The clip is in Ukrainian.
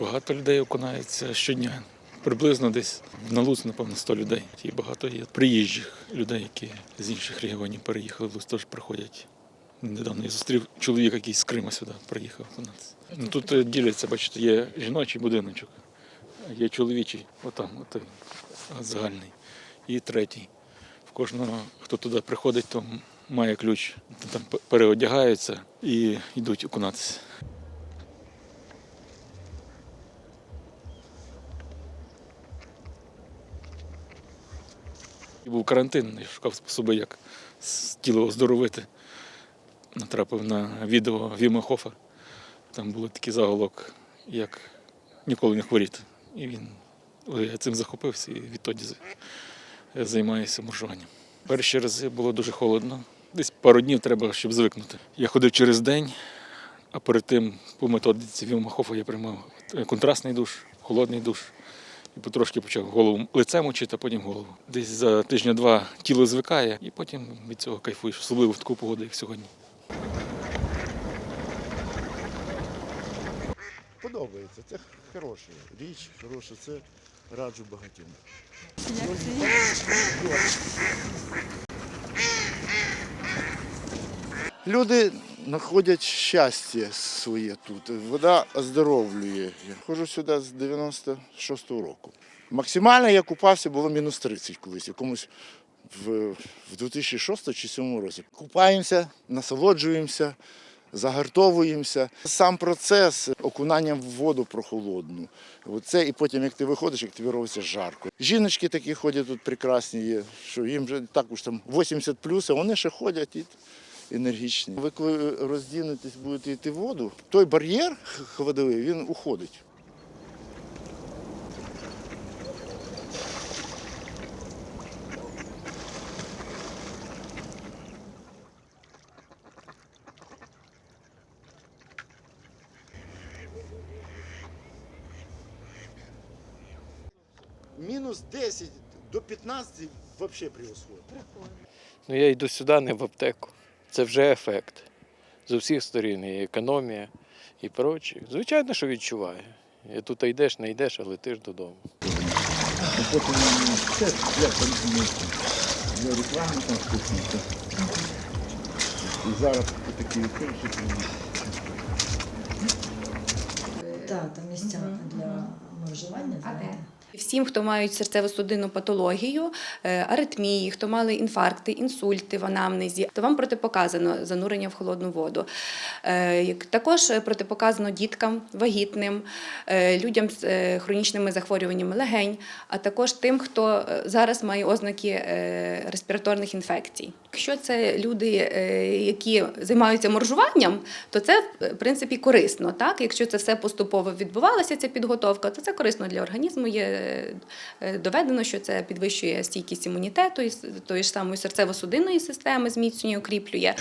Багато людей окунається щодня. Приблизно десь на Луц, напевно, 100 людей. І багато є приїжджих людей, які з інших регіонів переїхали в Луц, теж приходять. Недавно я зустрів чоловіка, який з Крима сюди приїхав окунатися. Ну, тут е, діляться, бачите, є жіночий будиночок, є чоловічий, отам, отой, а, загальний, і третій. В кожного, хто туди приходить, то має ключ. Там переодягаються і йдуть окунатися. Був карантин, я шукав способи, як тіло оздоровити. Натрапив на відео Віма Хофа. Там був такий заголовок, як ніколи не хворіти. І він я цим захопився і відтоді займаюся моржуванням. Перші рази було дуже холодно. Десь пару днів треба, щоб звикнути. Я ходив через день, а перед тим по методиці Віма Хофа я приймав контрастний душ, холодний душ. І потрошки почав голову лицем мочити, а потім голову. Десь за тижня-два тіло звикає, і потім від цього кайфуєш, особливо в таку погоду, як сьогодні. Подобається. Це хороша річ, хороша, це раджу багатьом. Люди знаходять щастя своє тут. Вода оздоровлює. Я ходжу сюди з 96-го року. Максимально я купався було мінус 30 колись, якомусь в, в 2006 чи 2007 році. Купаємося, насолоджуємося, загартовуємося. Сам процес окунання в воду прохолодну. Оце і потім, як ти виходиш, як тобі робиться жарко. Жіночки такі ходять тут прекрасні є, що їм вже також там 80 а вони ще ходять і енергічні. Ви коли роздінетесь, будете йти в воду, той бар'єр водовий, він уходить. Мінус 10 до 15 взагалі превосходить. Ну я йду сюди, не в аптеку. Це вже ефект. З усіх сторін і економія, і прочі. Звичайно, що відчуваю. І тут йдеш, не йдеш, а летиш додому. Потім це як для реклами там штучно. І зараз такі перші Так, там місця для знаєте. Всім, хто мають серцево-судинну патологію, е, аритмії, хто мали інфаркти, інсульти в анамнезі, то вам протипоказано занурення в холодну воду. Е, Також е, протипоказано діткам, вагітним, людям з хронічними захворюваннями легень, а також тим, хто зараз має ознаки респіраторних інфекцій. Якщо це люди, е, які займаються моржуванням, то це в принципі корисно. Так? Якщо це все поступово відбувалося, ця підготовка, то це корисно для організму. Є е, доведено, що це підвищує стійкість імунітету і тої ж самої серцево-судинної системи, зміцнює, укріплює.